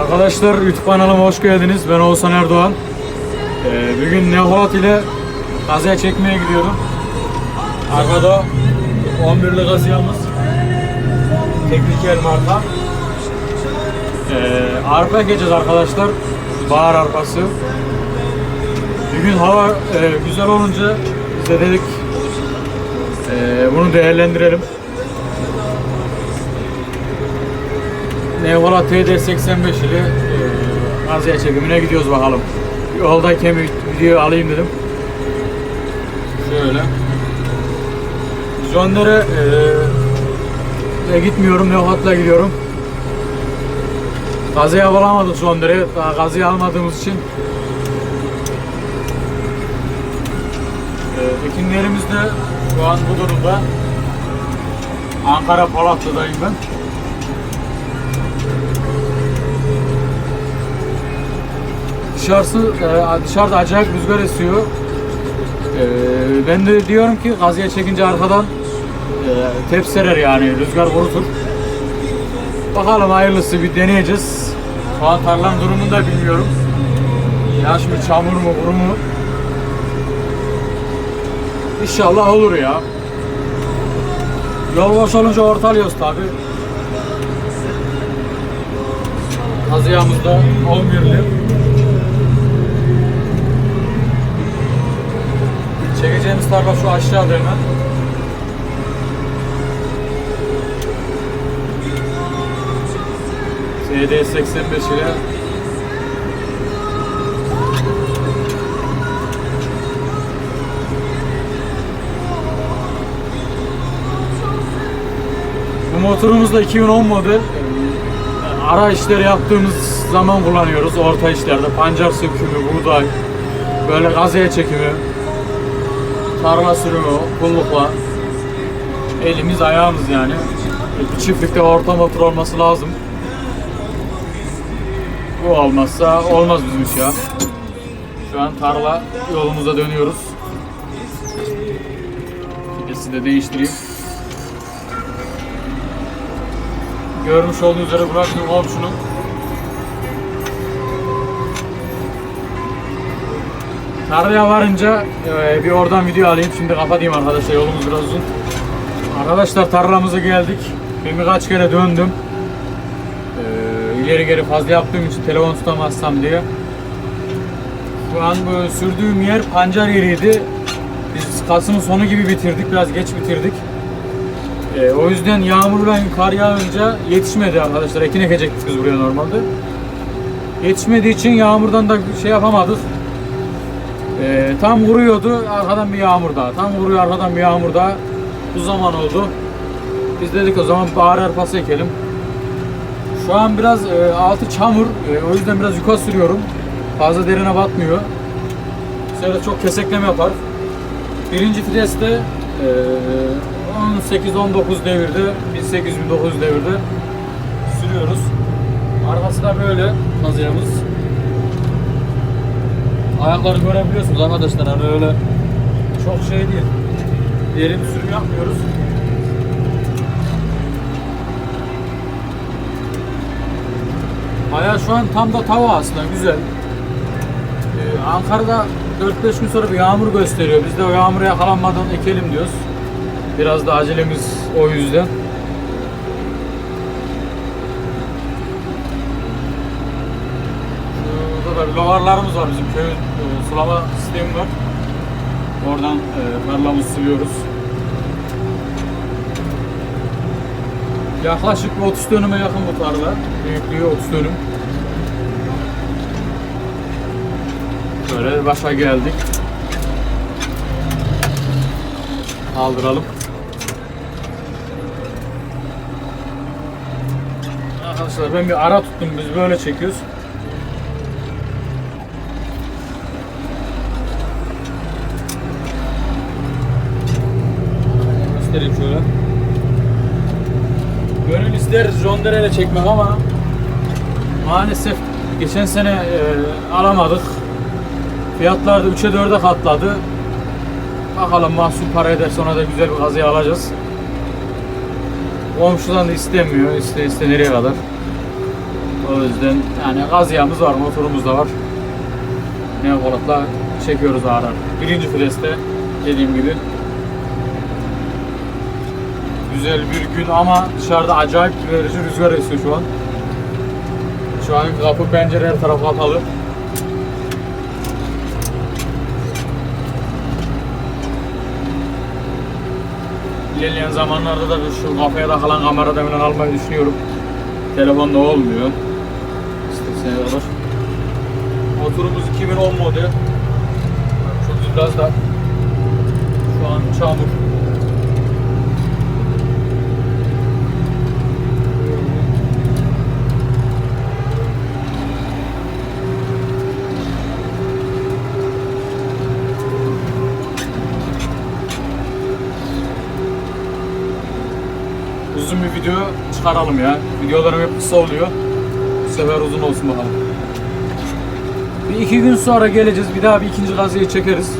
Arkadaşlar YouTube kanalıma hoş geldiniz. Ben Oğuzhan Erdoğan. Ee, bugün Nehuat ile gazaya çekmeye gidiyorum. Arkada 11'li gaziyamız. Teknikel marka. Ee, arpa ekeceğiz arkadaşlar. Bahar arpası. Bugün hava e, güzel olunca biz de dedik e, bunu değerlendirelim. Nevala TD85 ile e, Aziya çekimine gidiyoruz bakalım. Yoldayken bir video alayım dedim. Şöyle. Zonder'e e, gitmiyorum, Nevat'la gidiyorum. Gazıya alamadık Zonder'e. Daha gazıyı almadığımız için e, Ekinlerimiz de şu an bu durumda. Ankara Polatlı'dayım ben. Dışarısı e, dışarıda acayip rüzgar esiyor. E, ben de diyorum ki gazıya çekince arkadan e, tep serer yani rüzgar kurutur. Bakalım hayırlısı bir deneyeceğiz. Şu an tarlanın durumunu da bilmiyorum. Yaş mı, çamur mu, kuru mu? İnşallah olur ya. Yol boş olunca ortalıyoruz tabi. Kazıyamızda 11'li. Çekeceğimiz tarla şu aşağıda hemen. SD 85 ile Bu motorumuz da 2010 model. Ara işleri yaptığımız zaman kullanıyoruz. Orta işlerde pancar sökümü, buğday, böyle gazaya çekimi, tarla sürümü, kullukla. Elimiz ayağımız yani. Bir çiftlikte orta motor olması lazım. Bu olmazsa olmaz bizim iş ya. Şu an tarla yolumuza dönüyoruz. Fitesi de değiştireyim. Görmüş olduğunuz üzere burası komşunun. Tarlaya varınca e, bir oradan video alayım. Şimdi kapatayım arkadaşlar yolumuz biraz uzun. Arkadaşlar tarlamıza geldik. Ben birkaç kere döndüm. Ee, ileri geri fazla yaptığım için telefon tutamazsam diye. Şu an bu sürdüğüm yer pancar yeriydi. Biz Kasım'ın sonu gibi bitirdik. Biraz geç bitirdik. Ee, o yüzden yağmur ve kar yağınca yetişmedi arkadaşlar. Ekin ekecektik biz buraya normalde. Yetişmediği için yağmurdan da şey yapamadık. Ee, tam vuruyordu arkadan bir yağmur daha. Tam vuruyor arkadan bir yağmur daha. Bu zaman oldu. Biz dedik o zaman bahar arpası ekelim. Şu an biraz e, altı çamur. E, o yüzden biraz yuka sürüyorum. Fazla derine batmıyor. Şöyle çok kesekleme yapar. Birinci viteste e, 18-19 devirde, 1800-1900 devirde sürüyoruz. Arkası da böyle kazıyamız. Ayakları görebiliyorsunuz arkadaşlar hani öyle çok şey değil. Derin sürüm yapmıyoruz. Aya şu an tam da tava aslında güzel. Ee, Ankara'da 4-5 gün sonra bir yağmur gösteriyor. Biz de o yağmura yakalanmadan ekelim diyoruz. Biraz da acelemiz o yüzden. Lovarlarımız var bizim köyün e, sulama sistemi var. Oradan e, tarlamızı suluyoruz. Yaklaşık bir 30 dönüme yakın bu tarla. Büyüklüğü 30 dönüm. Böyle başa geldik. Kaldıralım. Arkadaşlar ben bir ara tuttum. Biz böyle çekiyoruz. Göstereyim şöyle. Gönül ister Jondere'yle çekmek ama maalesef geçen sene e, alamadık. Fiyatlar da 3'e 4'e katladı. Bakalım mahsul para eder sonra da güzel bir kazıya alacağız. Komşudan da istemiyor. İste iste nereye kadar. O yüzden yani gaziyamız var, motorumuz da var. Neopolat'la çekiyoruz ağır ağır. Birinci freste dediğim gibi. Güzel bir gün ama dışarıda acayip verici rüzgar esiyor şu an. Şu an kapı pencere her taraf kapalı. İlerleyen zamanlarda da şu kafaya takılan kamera falan almayı düşünüyorum. Telefonda olmuyor. İstesene olur. Motorumuz 2010 model. Çok biraz da şu an çamur. Uzun bir video çıkaralım ya. Videolarım hep kısa oluyor. Bu sefer uzun olsun bakalım. Bir iki gün sonra geleceğiz. Bir daha bir ikinci gazıyı çekeriz.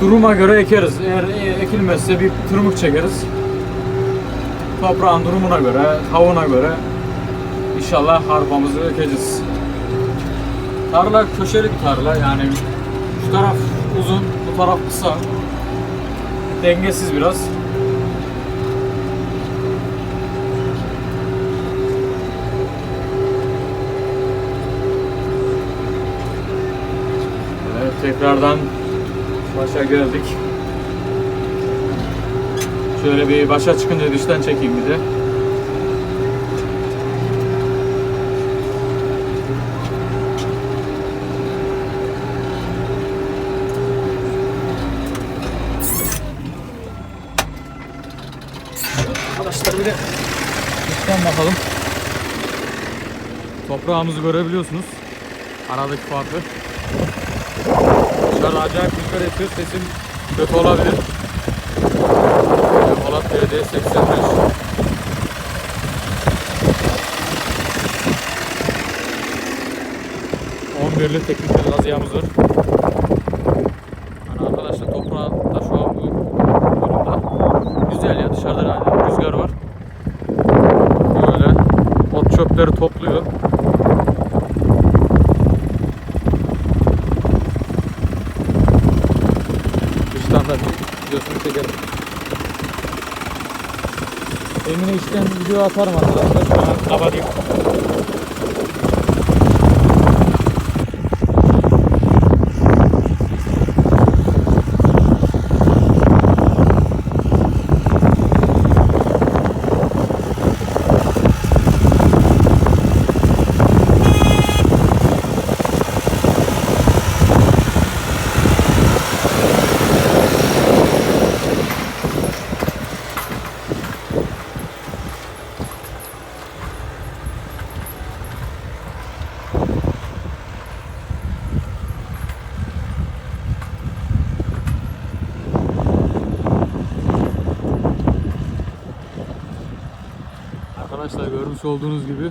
Duruma göre ekeriz. Eğer e, ekilmezse bir tırmık çekeriz. Toprağın durumuna göre, tavuğuna göre inşallah harpamızı ekeceğiz. Tarla köşeli bir tarla yani şu taraf uzun, bu taraf kısa. Dengesiz biraz. Tekrardan başa geldik. Şöyle bir başa çıkınca dıştan çekeyim bir de. Arkadaşlar bir de dıştan bakalım. Toprağımızı görebiliyorsunuz. Aradaki farkı. Dışarıda acayip rüzgar esiyor. Sesim kötü olabilir. Polat BD 85. %11'li teknik bir gaziyamız var. Hani arkadaşlar toprağı da şu an bu durumda. Güzel ya dışarıda rüzgar var. Böyle ot çöpleri topluyor. Dıştan videosunu çekelim. Emine işten video atarım arkadaşlar. An kapatayım. Arkadaşlar olduğunuz gibi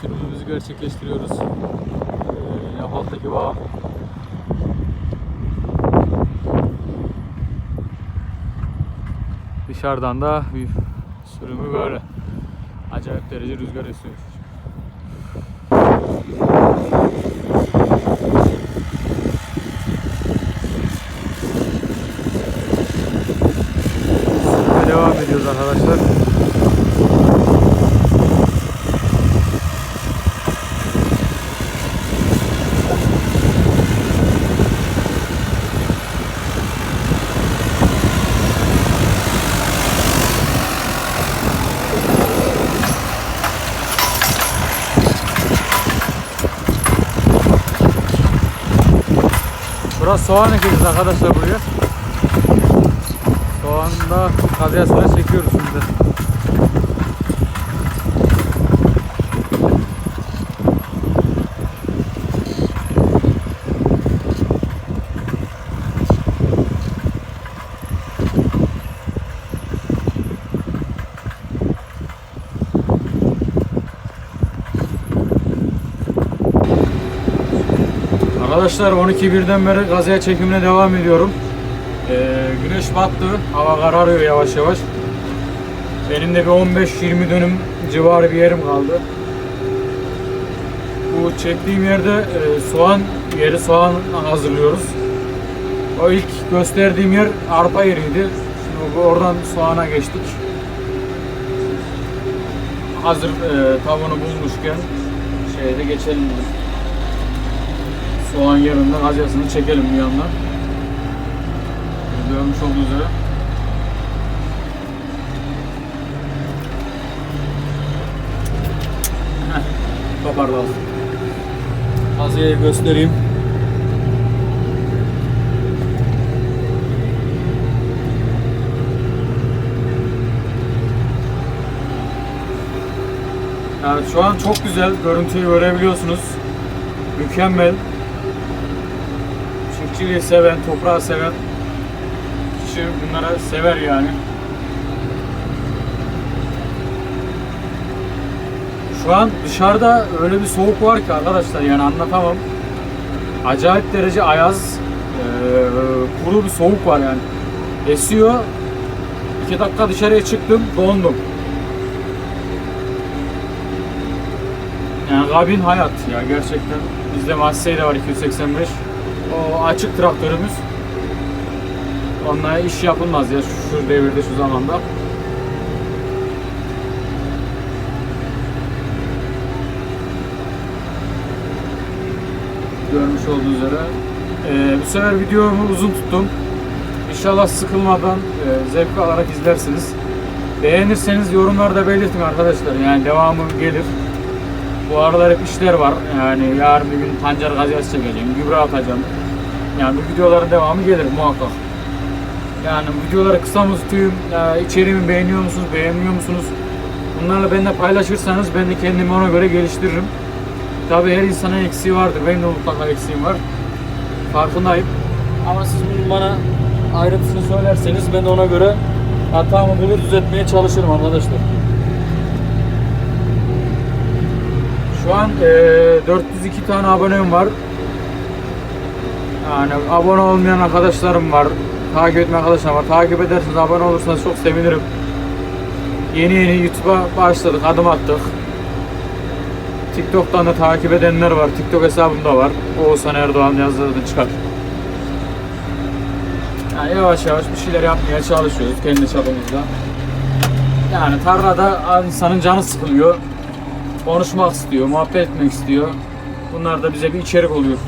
sürümümüzü gerçekleştiriyoruz. Ee, Yapal'daki bağ. Dışarıdan da bir sürümü böyle. Acayip derece rüzgar esiyor. Sürüme devam ediyoruz arkadaşlar. Burası soğan ekeceğiz arkadaşlar buraya. Soğanda kazıyasına çekiyoruz şimdi. Arkadaşlar 12.1'den beri gazaya çekimine devam ediyorum. Ee, güneş battı, hava kararıyor yavaş yavaş. Benim de bir 15-20 dönüm civarı bir yerim kaldı. Bu çektiğim yerde e, soğan yeri soğan hazırlıyoruz. O ilk gösterdiğim yer arpa yeriydi. Şimdi oradan soğana geçtik. Hazır e, tavuğunu bulmuşken şeyde geçelim. Soğan yerinden acısını çekelim bir yandan. Görmüş olduğunuz üzere. Toparladım. Azıya göstereyim. Yani şu an çok güzel görüntüyü görebiliyorsunuz. Mükemmel. Çiftçiliği seven, toprağı seven kişi bunları sever yani. Şu an dışarıda öyle bir soğuk var ki arkadaşlar yani anlatamam. Acayip derece ayaz, eee, kuru bir soğuk var yani. Esiyor. İki dakika dışarıya çıktım, dondum. Yani kabin hayat ya gerçekten. Bizde Massey de var 285. O açık traktörümüz. Onunla iş yapılmaz ya şu, şu devirde şu zamanda. Görmüş olduğunuz üzere. Ee, bu sefer videomu uzun tuttum. İnşallah sıkılmadan e, zevk alarak izlersiniz. Beğenirseniz yorumlarda belirtin arkadaşlar. Yani devamı gelir. Bu aralar hep işler var. Yani yarın bir gün pancar gaziyası çekeceğim, gübre atacağım. Yani bu videoların devamı gelir muhakkak. Yani videoları kısa mı tutayım, ya içeriğimi beğeniyor musunuz, beğenmiyor musunuz? Bunlarla benimle paylaşırsanız ben de kendimi ona göre geliştiririm. Tabii her insanın eksiği vardır. Benim de mutlaka eksiğim var. Farkındayım. Ama siz bunu bana ayrıntısını söylerseniz ben de ona göre hatamı bulur düzeltmeye çalışırım arkadaşlar. Şu an eee 402 tane abonem var. Yani abone olmayan arkadaşlarım var. Takip etmeyen arkadaşlarım var. Takip ederseniz abone olursanız çok sevinirim. Yeni yeni YouTube'a başladık, adım attık. TikTok'tan da takip edenler var. TikTok hesabım da var. Oğuzhan Erdoğan yazdığı çıkar. Yani yavaş yavaş bir şeyler yapmaya çalışıyoruz kendi çapımızda. Yani tarlada insanın canı sıkılıyor konuşmak istiyor, muhabbet etmek istiyor. Bunlar da bize bir içerik oluyor.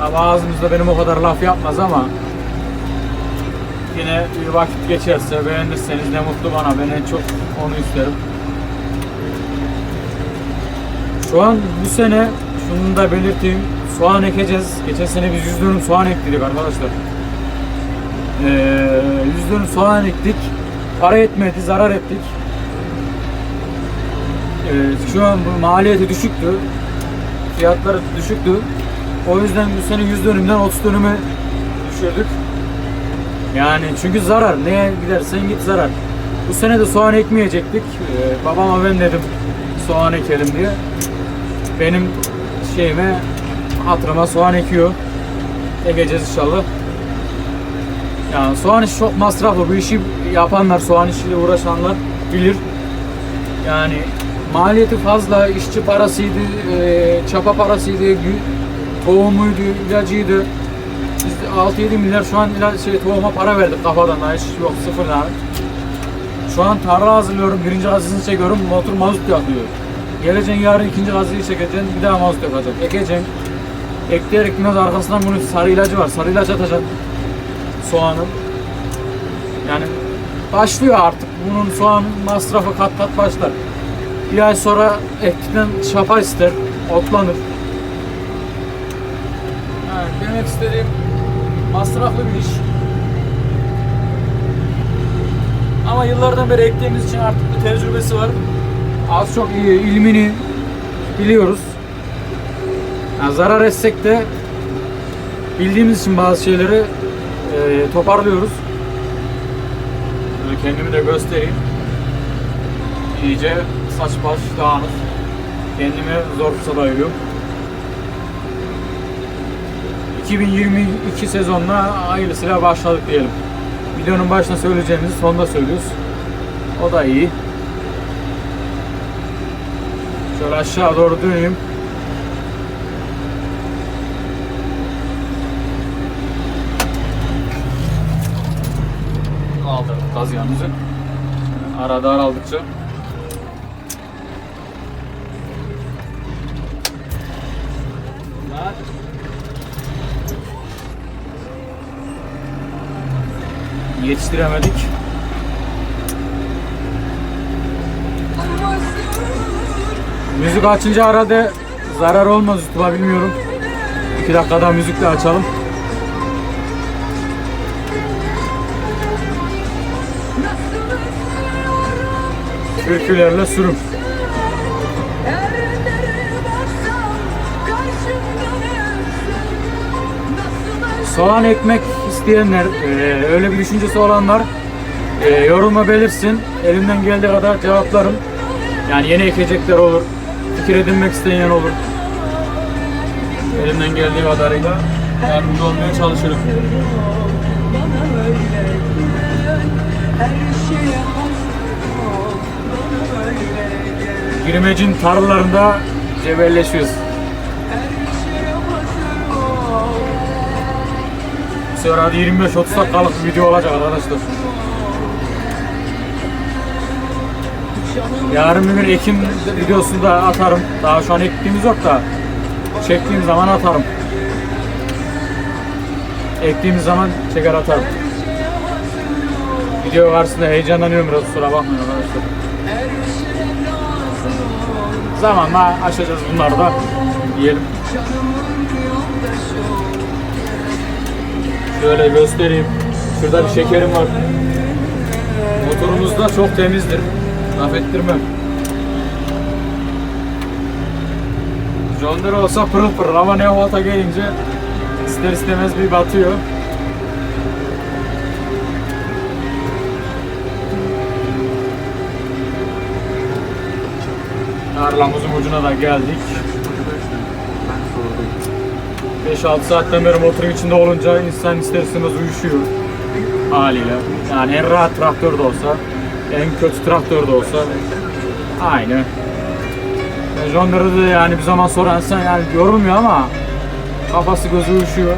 Tabi ağzımızda benim o kadar laf yapmaz ama yine bir vakit geçerse beğenirseniz ne mutlu bana. Ben en çok onu isterim. Şu an bu sene şunu da belirteyim. Soğan ekeceğiz. Geçen sene biz 100 dönüm soğan ekledik arkadaşlar. Ee, 100 dönüm soğan ektik. Para etmedi, zarar ettik. Ee, şu an bu maliyeti düşüktü. Fiyatları düşüktü. O yüzden bu sene 100 dönümden 30 dönüme düşürdük. Yani çünkü zarar. Neye gidersen git zarar. Bu sene de soğan ekmeyecektik. Ee, babama ben dedim soğan ekelim diye. Benim şeyime hatırıma soğan ekiyor. Ekeceğiz inşallah. Yani soğan işi çok masraflı. Bu işi yapanlar, soğan işiyle uğraşanlar bilir. Yani maliyeti fazla, işçi parasıydı, e, çapa parasıydı, tohumuydu, ilacıydı. Biz 6-7 milyar şu an ilaç, şey, tohuma para verdik kafadan hiç yok sıfır daha. Şu an tarla hazırlıyorum, birinci gazısını çekiyorum, motor mazot yakıyor. Geleceksin yarın ikinci gazıyı çekeceksin, bir daha mazot yakacak. Ekeceksin. Ekleyerek ekmez arkasından bunun sarı ilacı var, sarı ilaç atacak soğanın. Yani başlıyor artık. Bunun soğan masrafı kat kat başlar. Bir ay sonra ektikten şapa ister, otlanır. Demek istediğim masraflı bir iş. Ama yıllardan beri ektiğimiz için artık bir tecrübesi var. Az çok iyi, ilmini biliyoruz. Yani zarar etsek de bildiğimiz için bazı şeyleri e, toparlıyoruz. Böyle kendimi de göstereyim. İyice saç baş dağınık. Kendimi zor sayıyorum. 2022 sezonuna hayırlısıyla başladık diyelim. videonun başında söyleyeceğimizi sonda söylüyoruz. O da iyi. Şöyle aşağı doğru döneyim. Kaldırdık gaz yanımızı. Arada araldıkça. Yetiştiremedik. Müzik açınca arada zarar olmaz YouTube'a bilmiyorum. 2 dakikada müzikle açalım. Türkülerle sürüm. Soğan ekmek isteyenler, e, öyle bir düşüncesi olanlar e, yoruma belirsin. Elimden geldiği kadar cevaplarım. Yani yeni ekecekler olur, fikir edinmek isteyen olur. Elimden geldiği kadarıyla yardımcı olmaya çalışırım. Girmecin tarlalarında cebelleşiyoruz. Sefer hadi 25-30 dakikalık bir video olacak arkadaşlar. Yarın bir ekim videosu da atarım. Daha şu an ektiğimiz yok da çektiğim zaman atarım. Ektiğimiz zaman çeker atarım. Video karşısında heyecanlanıyorum biraz kusura bakmayın arkadaşlar. Zamanla aşacağız bunları da diyelim. Şöyle göstereyim. Şurada bir şekerim var. Motorumuz da çok temizdir. Laf ettirmem. John Deere olsa pırıl pırıl ama Neovolt'a gelince ister istemez bir batıyor. Tarlamızın ucuna da geldik. 5-6 saatten beri motorun içinde olunca insan ister istemez uyuşuyor haliyle. Yani en rahat traktör de olsa, en kötü traktör de olsa aynı. E, John Deere'de de yani bir zaman sonra insan yani yorulmuyor ama kafası gözü uyuşuyor.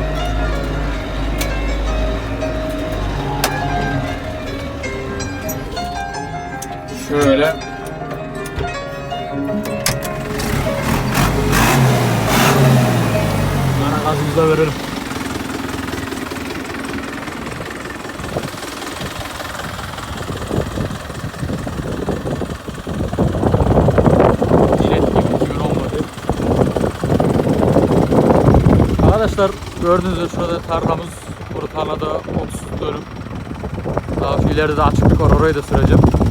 Şöyle Bana gazımızı da verelim. Direttiğim 2010 model. Arkadaşlar gördüğünüz gibi şurada tarlamız, bu tarlada 30 dönüm. Daha ileride de açıklık var orayı da süreceğim.